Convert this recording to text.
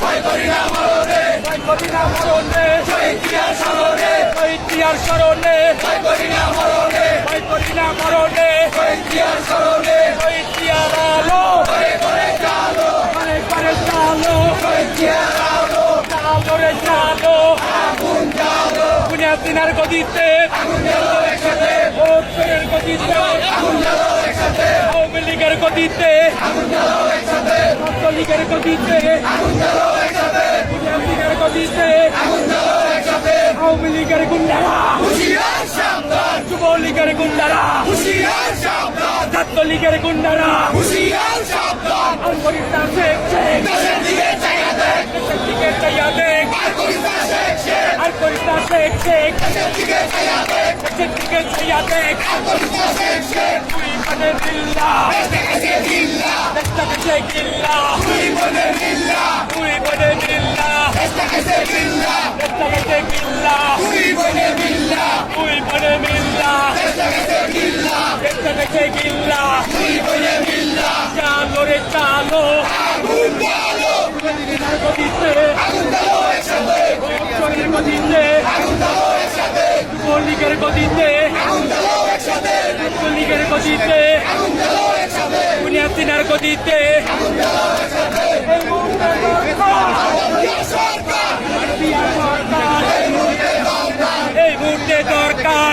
ভয় করি না মরণে ভয় করি না মরণে শহীদিয়ার স্মরণে শহীদিয়ার স্মরণে ভয় করি না মরণে ভয় করি না মরণে শহীদিয়ার স্মরণে শহীদিয়ার আলো করে করে চালো করে করে চালো শহীদিয়ার আলো চালো রে চালো আগুন চালো বুনিয়াদিনার গদিতে আগুন জ্বালো একসাথে। ভোটের গদিতে আগুন জ্বালো একসাথে। আওয়ামী লীগের গদিতে। আগুন জ্বালো একসাথে। ছাত্রলীগের গদিতে একসাথে। গদিতে আওয়ামী লীগের গুন্ডারা। যুবলীগের গুন্ডারা। ছাত্রলীগের গুন্ডারা। হুশিয়ার আর করিস না শেখ শেখ। শেখ শেখ শেখ শেখ। দেশটাকে দিল্লা তুই দিল্লা তুই দিল্লা দেশটাকে দিল্লা দেশটাকে দিল্লা তুই দিল্লা তুই দিল্লা দেশটাকে দিল্লা দেশটাকে দিল্লা তুই চালো রে চালো আগুন জ্বালো গদিতে আগুন জ্বালো একসাথে শরীর গদিতে আগুন জ্বালো একসাথে যুবলীগের গদিতে আগুন জ্বালো একসাথে ছাত্রলীগের গদিতে আগুন জ্বালো একসাথে সরকার এই মুহূর্তে দরকার।